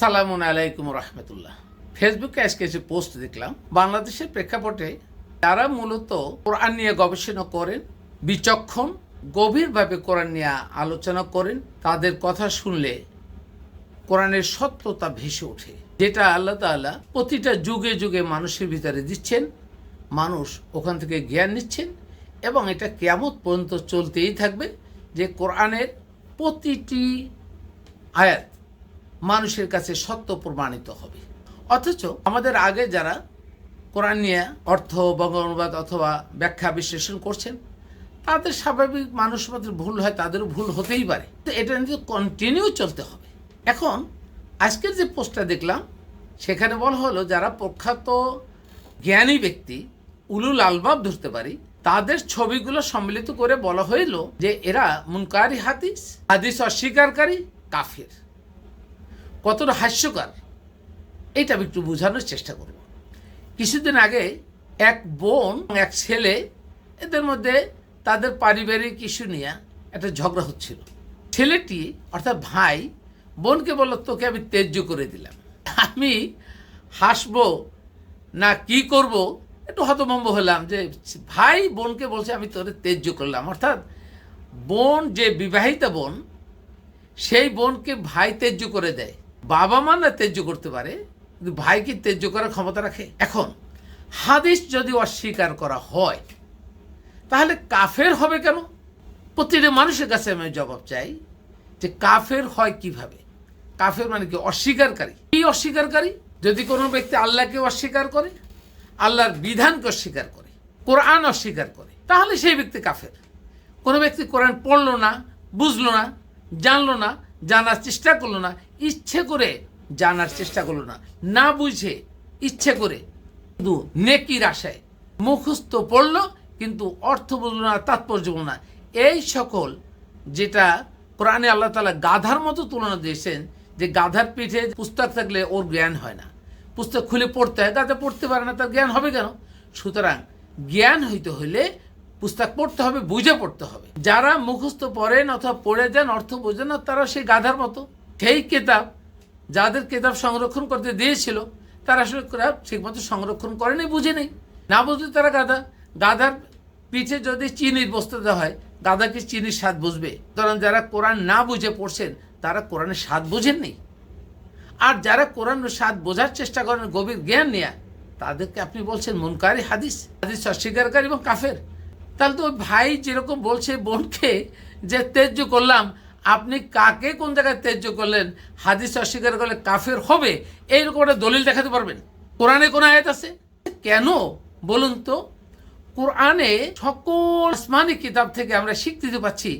সালামুন আলাইকুম রহমতুল্লাহ। ফেসবুকে আজকে যে পোস্ট দেখলাম, বাংলাদেশের প্রেক্ষাপটে যারা মূলত কোরআন নিয়ে গবেষণা করেন, বিচক্ষণ, গভীরভাবে কোরআন নিয়ে আলোচনা করেন, তাদের কথা শুনলে কোরআনের সত্যতা ভেসে ওঠে, যেটা আল্লাহ তাআলা প্রতিটা যুগে যুগে মানুষের ভিতরে দিচ্ছেন, মানুষ ওখান থেকে জ্ঞান নিচ্ছেন, এবং এটা কেমত পর্যন্ত চলতেই থাকবে যে কোরআনের প্রতিটি আয়াত মানুষের কাছে সত্য প্রমাণিত হবে। অথচ আমাদের আগে যারা কোরআন নিয়ে অর্থ, বঙ্গ অনুবাদ অথবা ব্যাখ্যা বিশ্লেষণ করছেন, তাদের স্বাভাবিক মানুষ মাত্র ভুল হয়, তাদেরও ভুল হতেই পারে। তো এটা নিয়ে কন্টিনিউ চলতে হবে। এখন আজকের যে পোস্টটা দেখলাম, সেখানে বলা হলো, যারা প্রখ্যাত জ্ঞানী ব্যক্তি, উলুল আলবাব ধরতে পারি, তাদের ছবিগুলো সম্মিলিত করে বলা হইল যে এরা মুনকারি হাদিস হাদিস অস্বীকারী, কাফের। কতটা হাস্যকর, এটা আমি একটু বোঝানোর চেষ্টা করব। কিছুদিন আগে এক বোন এক ছেলে, এদের মধ্যে তাদের পারিবারিক ইস্যু নিয়ে একটা ঝগড়া হচ্ছিল। ছেলেটি, অর্থাৎ ভাই, বোনকে বলল, তোকে আমি তেজ্য করে দিলাম। আমি হাসবো না কি করব? একটু হতভম্ব হলাম যে, ভাই, বোনকে বলছে আমি তোরে তেজ্য করলাম। অর্থাৎ বোন, যে বিবাহিতা বোন, সেই বোনকে ভাই তেজ্য করে দেয়। বাবা মা না তেজ্য করতে পারে, কিন্তু ভাই কি তেজ্য করার ক্ষমতা রাখে। এখন, হাদিস যদি অস্বীকার করা হয়, তাহলে কাফের হবে কেন? প্রতিটা মানুষের কাছে আমি জবাব চাই যে কাফের হয় কীভাবে? কাফের মানে কি অস্বীকারী? কি অস্বীকারী? যদি কোনো ব্যক্তি আল্লাহকে অস্বীকার করে, আল্লাহর বিধানকে অস্বীকার করে, কোরআন অস্বীকার করে, তাহলে সেই ব্যক্তি কাফের। কোনো ব্যক্তি কোরআন পড়ল না, বুঝলো না, জানলো না জানার চেষ্টা করল না, ইচ্ছে করে জানার চেষ্টা করল না না বুঝে ইচ্ছে করে। শুধু নেকির আশায় মুখস্থ পড়ল, কিন্তু অর্থ বুঝলো না, তাৎপর্য বুঝলো না। এই সকল যেটা কোরআনে আল্লাহ তালা গাধার মতো তুলনা দিয়েছেন, যে গাধার পিঠে পুস্তক থাকলে ওর জ্ঞান হয় না। পুস্তক খুলে পড়তে হয়, গাধা পড়তে পারে না, তার জ্ঞান হবে কেন? সুতরাং জ্ঞান হইতে হলে পুস্তক পড়তে হবে, বুঝে পড়তে হবে। যারা মুখস্থ পড়েন অথবা পড়ে যান, অর্থ বোঝেন না, তারা সেই গাধার মতো। সেই কেতাব, যাদের কেতাব সংরক্ষণ করতে দিয়েছিল, তারা আসলে ঠিকমতো সংরক্ষণ করেনি, বুঝে নেই। না বুঝলে তারা গাধা। গাধার পিঠে যদি চিনির বস্তু দেওয়া হয় গাধাকে চিনির স্বাদ বুঝবে? কারণ যারা কোরআন না বুঝে পড়ছেন, তারা কোরআনের স্বাদ বুঝেন নেই। আর যারা কোরআনের স্বাদ বোঝার চেষ্টা করেন, গভীর জ্ঞান নেয়া, তাদেরকে আপনি বলছেন মনকারী হাদিস। হাদিস অস্বীকারী এবং কাফের। তাহলে তো ভাই যেরকম বলছে বোনকে যে তেজ্য করলাম, আপনি কাকে কোন জায়গায় তেজ্য করলেন? হাদিস অস্বীকার করলে কাফের হবে? এইরকম একটা দলিল দেখাতে পারবেন। কোরআনে কোন আয়াত আছে? কেন? বলুন তো। কোরআনে সকল আসমানি কিতাব থেকে আমরা স্বীকৃতি পাচ্ছি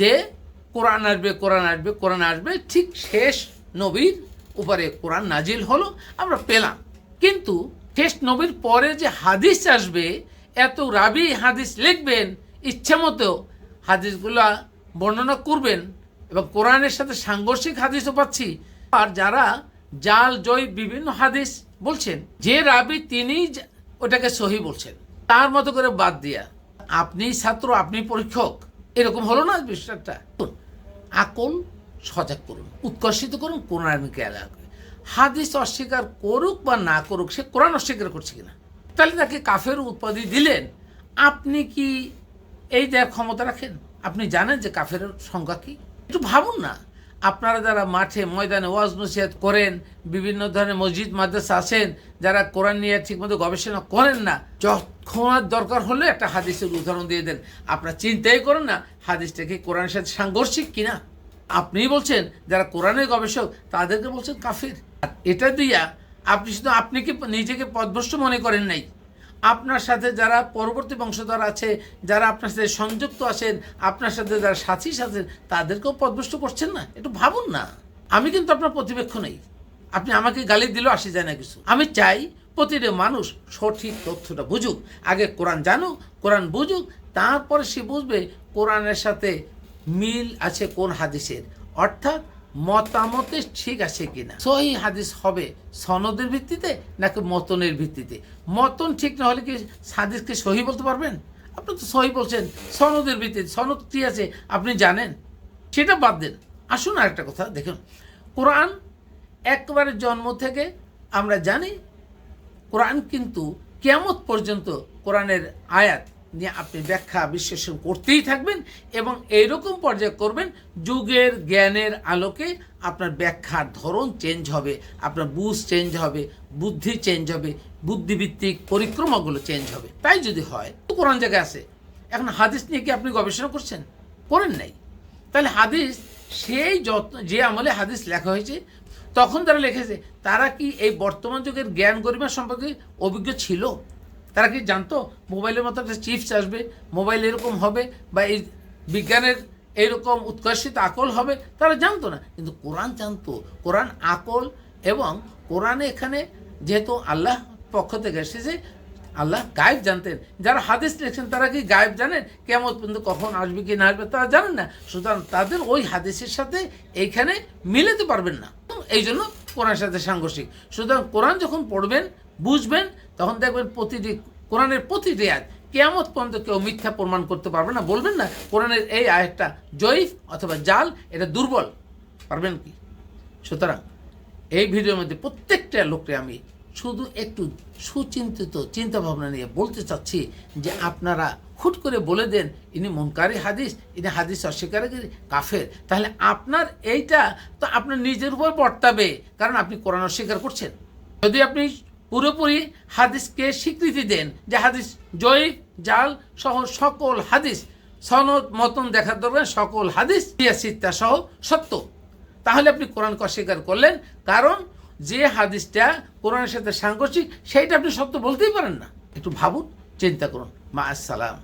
যে কোরআন আসবে কোরআন আসবে কোরআন আসবে। ঠিক শেষ নবীর উপরে কোরআন নাজিল হলো, আমরা পেলাম। কিন্তু শেষ নবীর পরে যে হাদিস আসবে এত রাবি হাদিস লিখবেন, ইচ্ছা মতো হাদিসগুলা বর্ণনা করবেন এবং কোরআনের সাথে সাংঘর্ষিক হাদিসও পাচ্ছি। আর যারা জাল, জয় বিভিন্ন হাদিস বলছেন, যে রাবি তিনি ওটাকে সহি বলছেন। তার মতো করে বাদ দিয়া, আপনি ছাত্র, আপনি পরীক্ষক, এরকম হলো না বিষয়টা আকল, সজাগ করুন, উৎকর্ষিত করুন কোরআনকে হাদিস অস্বীকার করুক বা না করুক, সে কোরআন অস্বীকার করছে কিনা? তাহলে তাকে কাফের উৎপাদি দিলেন। আপনি কি এই দেওয়ার ক্ষমতা রাখেন? আপনি জানেন যে কাফের সংখ্যা কি? একটু ভাবুন না। আপনারা যারা মাঠে ময়দানে ওয়াজ নসিহাত করেন, বিভিন্ন ধরনের মসজিদ, মাদ্রাসা আছেন, যারা কোরআন নিয়ে ঠিকমতো গবেষণা করেন না, যখন দরকার হলে একটা হাদিসের উদাহরণ দিয়ে দেন। আপনারা চিন্তাই করেন না, হাদিসটা কি কোরআনের সাথে সাংঘর্ষিক কিনা? আপনিই বলছেন, যারা কোরআনের গবেষক, তাদেরকে বলছেন কাফির। এটা দিয়া আপনি শুধু আপনি কি নিজেকে পদভ্রষ্ট মনে করেন নাই। আপনার সাথে যারা পরবর্তী বংশধর আছে, যারা আপনার সাথে সংযুক্ত আছেন, আপনার সাথে যারা সাথী আছেন, তাদেরকেও পদভ্রষ্ট করছেন না? একটু ভাবুন না। আমি কিন্তু আপনার প্রতিপক্ষ নেই। আপনি আমাকে গালি দিলেও আসে যায় না কিছু। আমি চাই প্রতিটা মানুষ সঠিক তথ্যটা বুঝুক। আগে কোরআন জানুক, কোরআন বুঝুক, তারপরে সে বুঝবে কোরআনের সাথে মিল আছে কোন হাদিসের। অর্থাৎ মতামতে ঠিক আছে কিনা? সহি হাদিস হবে সনদের ভিত্তিতে নাকি মতনের ভিত্তিতে? মতন ঠিক না হলে কি হাদিসকে সহি বলতে পারবেন? আপনি তো সহি বলছেন, সনদের ভিত্তিতে, সনদ কি আছে আপনি জানেন? সেটা বাদ দেন। আসুন আরেকটা কথা দেখুন। কোরআন এক একবারে জন্ম থেকে আমরা জানি, কোরআন কিন্তু কেয়ামত পর্যন্ত কোরআনের আয়াত নিয়ে আপনি ব্যাখ্যা বিশ্লেষণ করতেই থাকবেন এবং এইরকম পর্যায়ে করবেন, যুগের জ্ঞানের আলোকে আপনার ব্যাখ্যার ধরন চেঞ্জ হবে, আপনার বুঝ চেঞ্জ হবে, বুদ্ধি চেঞ্জ হবে বুদ্ধিভিত্তিক পরিক্রমাগুলো চেঞ্জ হবে। তাই যদি হয়, তো কোরআন জায়গায় আছে। এখন হাদিস নিয়ে কি আপনি গবেষণা করছেন? করেন নাই। তাহলে হাদিস, সেই যত, যে আমলে হাদিস লেখা হয়েছে, তখন তারা লিখেছে, তারা কি এই বর্তমান যুগের জ্ঞান গরিমা সম্পর্কে অভিজ্ঞ ছিল? তারা কি জানতো? মোবাইলের মতো একটা চিপস আসবে, মোবাইল এরকম হবে বা এই বিজ্ঞানের এইরকম উৎকর্ষিত আকল হবে, তারা জানতো না। কিন্তু কোরআন জানতো। কোরআন আকল এবং কোরআনে এখানে যেহেতু আল্লাহ পক্ষ থেকে এসেছে আল্লাহ গায়েব জানতেন। যারা হাদিস লিখছেন, তারা কি গায়েব জানেন? কেমন পর্যন্ত কখন আসবে কি না আসবে তারা জানেন না। সুতরাং তাদের ওই হাদিসের সাথে এইখানে মিলাতে পারবেন না। এই জন্য কোরআনের সাথে সাংঘর্ষিক। সুতরাং কোরআন যখন পড়বেন, বুঝবেন, তখন দেখবেন প্রতিটি, কোরআনের প্রতিটি আয় কেয়ামত পর্যন্ত কেউ মিথ্যা প্রমাণ করতে পারবে না। বলবেন না, কোরআনের এই আয়াতটা জয়ীফ অথবা জাল, এটা দুর্বল। পারবেন কি? সুতরাং এই ভিডিওর মধ্যে প্রত্যেকটা লোককে আমি শুধু একটু সুচিন্তিত চিন্তা ভাবনা নিয়ে বলতে চাচ্ছি যে আপনারা হুট করে বলে দেন, ইনি মনকারী হাদিস, ইনি হাদিস অস্বীকারী, কাফের। তাহলে আপনার এইটা তো আপনার নিজের উপর বর্তাবে, কারণ আপনি কোরআন অস্বীকার করছেন। যদি আপনি পুরোপুরি হাদিসকে স্বীকৃতি দেন যে হাদিস জয়ীফ, জাল সহ সকল হাদিস, সনদ, মতন দেখার দরকার সকল হাদিস সিত্তা সহ সত্য, তাহলে আপনি কোরআনকে অস্বীকার করলেন। কারণ যে হাদিসটা কোরআনের সাথে সাংঘর্ষিক, সেইটা আপনি সত্য বলতেই পারেন না। একটু ভাবুন, চিন্তা করুন। মা আসসালাম।